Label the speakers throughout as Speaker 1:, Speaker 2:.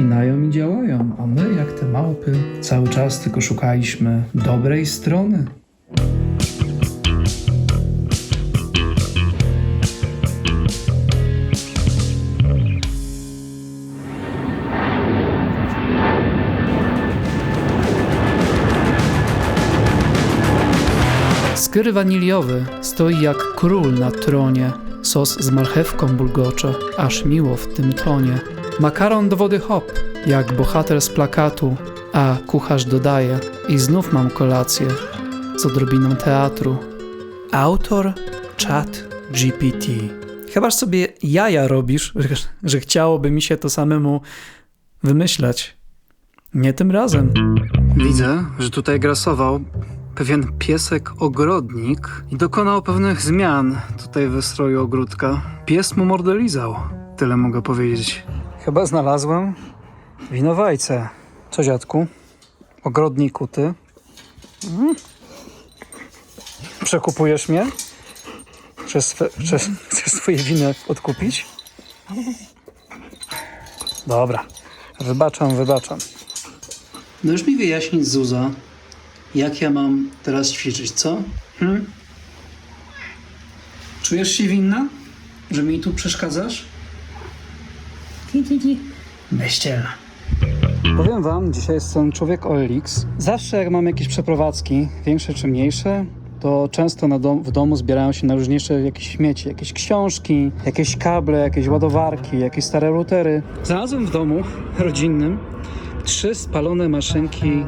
Speaker 1: spinają i działają, a my, jak te małpy, cały czas tylko szukaliśmy dobrej strony. Skyr waniliowy stoi jak król na tronie. Sos z marchewką bulgocze, aż miło w tym tonie. Makaron do wody hop, jak bohater z plakatu, a kucharz dodaje i znów mam kolację z odrobiną teatru. Autor Chat GPT. Chybaż sobie jaja robisz, że, że chciałoby mi się to samemu wymyślać. Nie tym razem. Widzę, że tutaj grasował pewien piesek ogrodnik i dokonał pewnych zmian tutaj w wystroju ogródka. Pies mu mordę lizał. Tyle mogę powiedzieć. Chyba znalazłem winowajcę. Co dziadku? Ogrodniku ty? Mhm. Przekupujesz mnie? Przez, swe, chcesz swoje winy odkupić? Dobra. Wybaczam, wybaczam. No już mi wyjaśnić, Zuza, jak ja mam teraz ćwiczyć, co? Hmm? Czujesz się winna? Że mi tu przeszkadzasz? Ti. Bezczelna. Powiem wam, dzisiaj jestem człowiek OLX. Zawsze jak mam jakieś przeprowadzki, większe czy mniejsze, to często dom, w domu zbierają się najróżniejsze jakieś śmieci, jakieś książki, jakieś kable, jakieś ładowarki, jakieś stare routery. Znalazłem w domu rodzinnym trzy spalone maszynki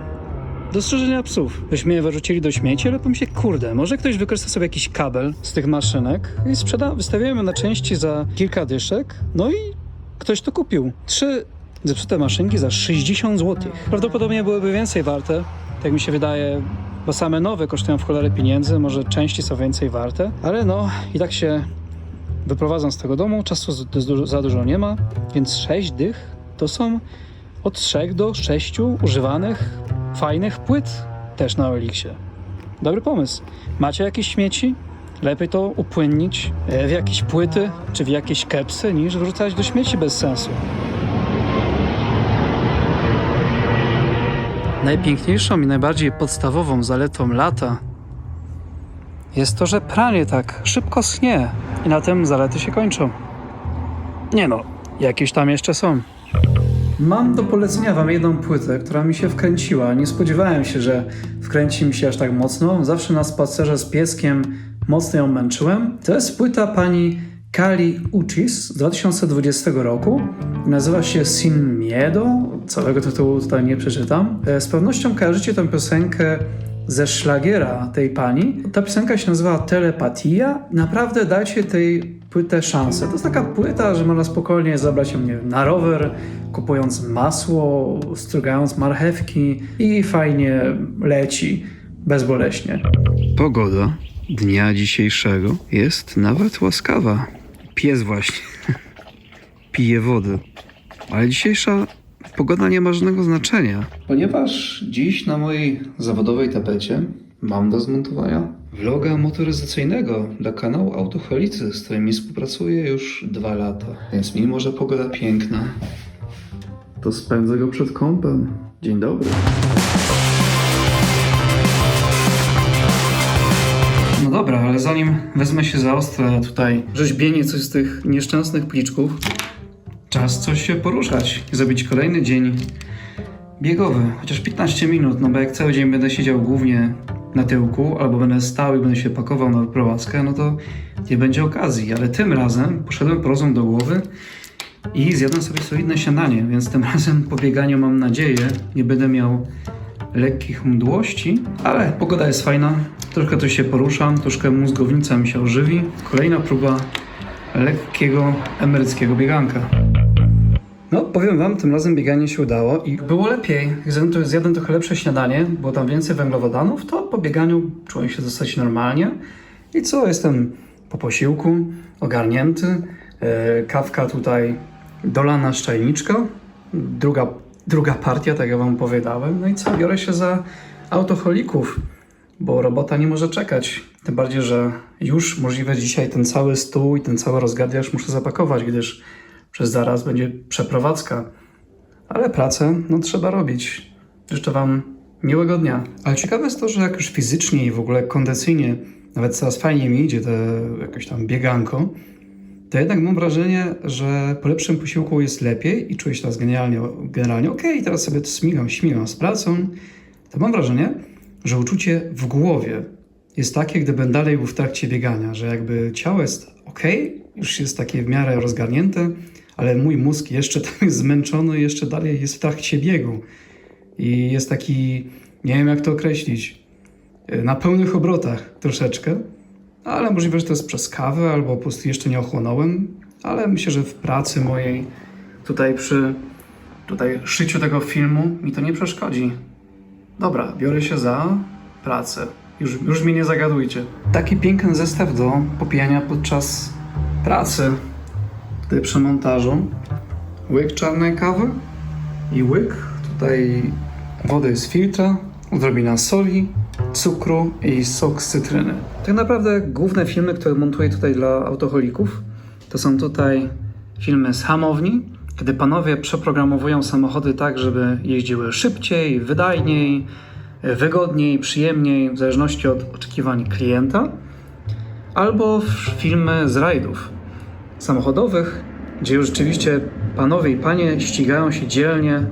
Speaker 1: do strzeżenia psów. Byśmy je wyrzucili do śmieci, ale pomyślę, kurde, może ktoś wykorzysta sobie jakiś kabel z tych maszynek i sprzeda, wystawiamy na części za kilka dyszek, no i ktoś to kupił. Trzy zepsute maszynki za 60 zł. Prawdopodobnie byłyby więcej warte, tak mi się wydaje, bo same nowe kosztują w cholerę pieniędzy, może części są więcej warte, ale no i tak się wyprowadzam z tego domu, czasu za dużo nie ma, więc 6 dych to są od 3 do 6 używanych, fajnych płyt też na Elixie. Dobry pomysł. Macie jakieś śmieci? Lepiej to upłynnić e, w jakieś płyty czy w jakieś kepsy niż wrzucać do śmieci bez sensu. Najpiękniejszą i najbardziej podstawową zaletą lata jest to, że pranie tak szybko schnie i na tym zalety się kończą. Nie no, jakieś tam jeszcze są. Mam do polecenia wam jedną płytę, która mi się wkręciła. Nie spodziewałem się, że wkręci mi się aż tak mocno. Zawsze na spacerze z pieskiem mocno ją męczyłem. To jest płyta pani Kali Uchis z 2020 roku. Nazywa się Sin Miedo. Całego tytułu tutaj nie przeczytam. E, Z pewnością kojarzycie tę piosenkę ze szlagiera tej pani. Ta piosenka się nazywa Telepatia. Naprawdę dajcie tej płytę szansę. To jest taka płyta, że można spokojnie zabrać ją nie wiem, na rower, kupując masło, strugając marchewki i fajnie leci bezboleśnie. Pogoda dnia dzisiejszego jest nawet łaskawa. Pies właśnie pije wodę. Ale dzisiejsza pogoda nie ma żadnego znaczenia. Ponieważ dziś na mojej zawodowej tapecie mam do zmontowania vloga motoryzacyjnego dla kanału Autocholicy, z którymi współpracuję już dwa lata. Więc mimo, że pogoda piękna, to spędzę go przed kąpem. Dzień dobry. Dobra, ale zanim wezmę się za ostre tutaj rzeźbienie coś z tych nieszczęsnych pliczków, czas coś się poruszać i zrobić kolejny dzień biegowy, chociaż 15 minut, no bo jak cały dzień będę siedział głównie na tyłku, albo będę stał i będę się pakował na wyprowadzkę, no to nie będzie okazji, ale tym razem poszedłem po rozum do głowy i zjadłem sobie solidne śniadanie, więc tym razem po bieganiu mam nadzieję, nie będę miał lekkich mdłości, ale pogoda jest fajna, troszkę tu się poruszam, troszkę mózgownica mi się ożywi. Kolejna próba lekkiego emeryckiego bieganka. No, powiem wam, tym razem bieganie się udało i było lepiej. Jak zjadłem, trochę lepsze śniadanie, było tam więcej węglowodanów, to po bieganiu czułem się dosyć normalnie. I co, jestem po posiłku, ogarnięty, e, kawka tutaj dolana z czajniczka, druga, druga partia, tak jak wam powiedziałem. No i co, biorę się za autocholików, bo robota nie może czekać. Tym bardziej, że już możliwe dzisiaj ten cały stół i ten cały rozgardiasz muszę zapakować, gdyż przez zaraz będzie przeprowadzka. Ale pracę, no trzeba robić. Życzę Wam miłego dnia. Ale ciekawe jest to, że jak już fizycznie i w ogóle kondycyjnie nawet coraz fajniej mi idzie to jakoś tam bieganko, to jednak mam wrażenie, że po lepszym posiłku jest lepiej i czuję się teraz generalnie, generalnie okej, teraz sobie śmigam, śmigam z pracą, to mam wrażenie, że uczucie w głowie jest takie, gdybym dalej był w trakcie biegania, że jakby ciało jest ok, już jest takie w miarę rozgarnięte, ale mój mózg jeszcze tam jest zmęczony, jeszcze dalej jest w trakcie biegu. I jest taki, nie wiem jak to określić, na pełnych obrotach troszeczkę, ale możliwe, że to jest przez kawę, albo po prostu jeszcze nie ochłonąłem, ale myślę, że w pracy mojej, tutaj przy tutaj szyciu tego filmu mi to nie przeszkodzi. Dobra, biorę się za pracę. Już, już mnie nie zagadujcie. Taki piękny zestaw do popijania podczas pracy. Tutaj przy montażu. Łyk czarnej kawy i łyk tutaj wody z filtra, odrobina soli, cukru i sok z cytryny. Tak naprawdę główne filmy, które montuję tutaj dla autoholików, to są tutaj filmy z hamowni, kiedy panowie przeprogramowują samochody tak, żeby jeździły szybciej, wydajniej, wygodniej, przyjemniej, w zależności od oczekiwań klienta, albo filmy z rajdów samochodowych, gdzie już rzeczywiście panowie i panie ścigają się dzielnie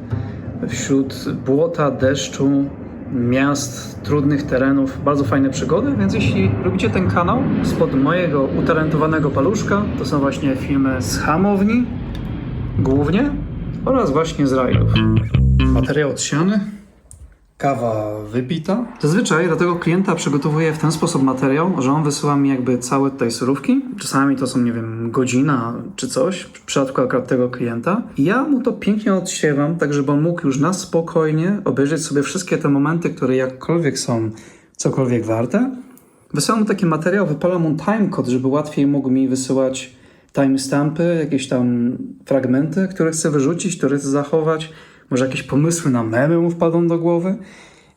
Speaker 1: wśród błota, deszczu, miast, trudnych terenów, bardzo fajne przygody, więc jeśli lubicie ten kanał, spod mojego utalentowanego paluszka, to są właśnie filmy z hamowni, głównie, oraz właśnie z rajdów. Materiał odsiany, kawa wypita. Zazwyczaj dla tego klienta przygotowuję w ten sposób materiał, że on wysyła mi jakby całe tutaj surówki. Czasami to są, nie wiem, godzina czy coś, w przypadku akurat tego klienta. I ja mu to pięknie odsiewam, tak żeby on mógł już na spokojnie obejrzeć sobie wszystkie te momenty, które jakkolwiek są cokolwiek warte. Wysyłam mu taki materiał, wypalam mu timecode, żeby łatwiej mógł mi wysyłać timestampy, jakieś tam fragmenty, które chcę wyrzucić, które chcę zachować. Może jakieś pomysły na memy mu wpadną do głowy.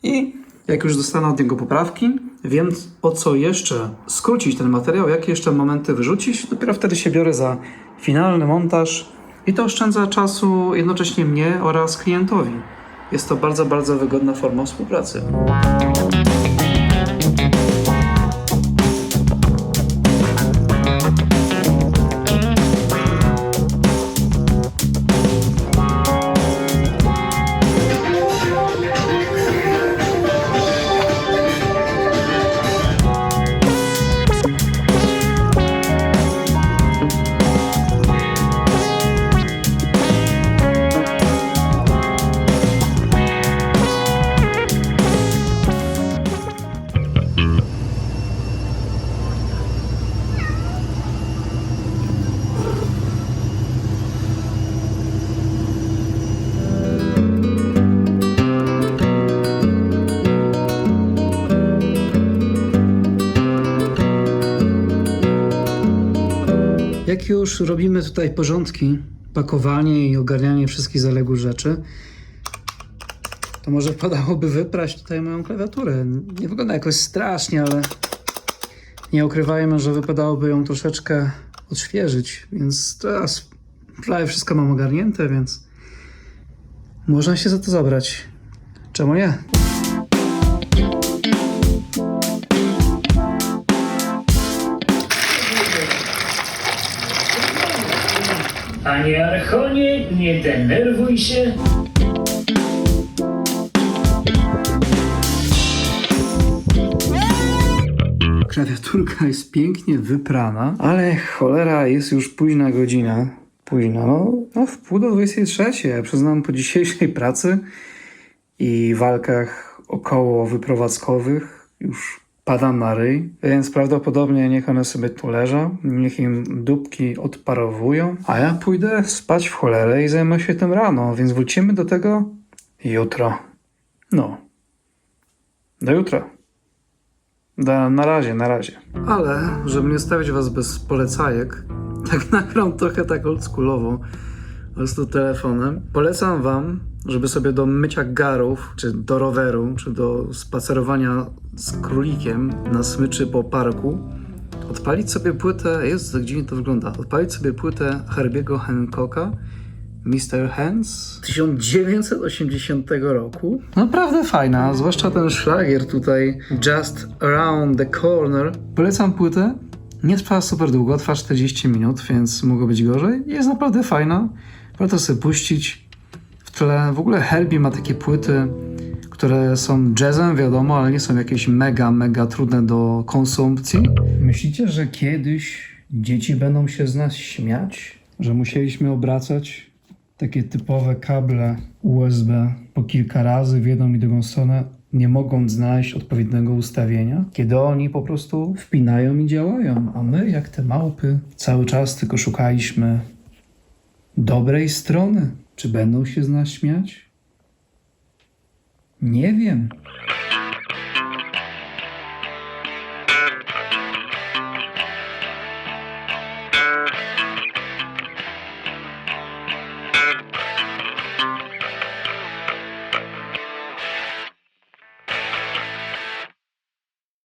Speaker 1: I jak już dostanę od niego poprawki, wiem o co jeszcze skrócić ten materiał, jakie jeszcze momenty wyrzucić. Dopiero wtedy się biorę za finalny montaż i to oszczędza czasu jednocześnie mnie oraz klientowi. Jest to bardzo, bardzo wygodna forma współpracy. Jak już robimy tutaj porządki, pakowanie i ogarnianie wszystkich zaległych rzeczy, to może wypadałoby wyprać tutaj moją klawiaturę. Nie wygląda jakoś strasznie, ale nie ukrywajmy, że wypadałoby ją troszeczkę odświeżyć, więc teraz prawie wszystko mam ogarnięte, więc można się za to zabrać. Czemu nie?
Speaker 2: Panie Archonie, nie denerwuj się.
Speaker 1: Klawiaturka jest pięknie wyprana, ale cholera jest już późna godzina. Późno, no, no w pół do 23. Ja przyznam po dzisiejszej pracy i walkach około wyprowadzkowych już padam na ryj, więc prawdopodobnie niech one sobie tu leżą, niech im dupki odparowują, a ja pójdę spać w cholerę i zajmę się tym rano, więc wrócimy do tego jutro. No. Do jutra. Da, na razie, na razie. Ale, żeby nie stawiać was bez polecajek, tak nagram trochę tak oldschoolowo, po prostu telefonem. Polecam wam, żeby sobie do mycia garów, czy do roweru, czy do spacerowania z królikiem na smyczy po parku, odpalić sobie płytę, jest dziwnie to wygląda, odpalić sobie płytę Herbiego Hancocka Mr. Hands 1980 roku. Naprawdę fajna, zwłaszcza ten szlagier tutaj Just Around the Corner. Polecam płytę. Nie trwa super długo, trwa 40 minut, więc mogło być gorzej. Jest naprawdę fajna. Warto sobie puścić w tle. W ogóle Herbie ma takie płyty, które są jazzem, wiadomo, ale nie są jakieś mega, mega trudne do konsumpcji. Myślicie, że kiedyś dzieci będą się z nas śmiać? Że musieliśmy obracać takie typowe kable USB po kilka razy w jedną i drugą stronę, nie mogąc znaleźć odpowiedniego ustawienia, kiedy oni po prostu wpinają i działają, a my, jak te małpy, cały czas tylko szukaliśmy dobrej strony. Czy będą się z nas śmiać? Nie wiem.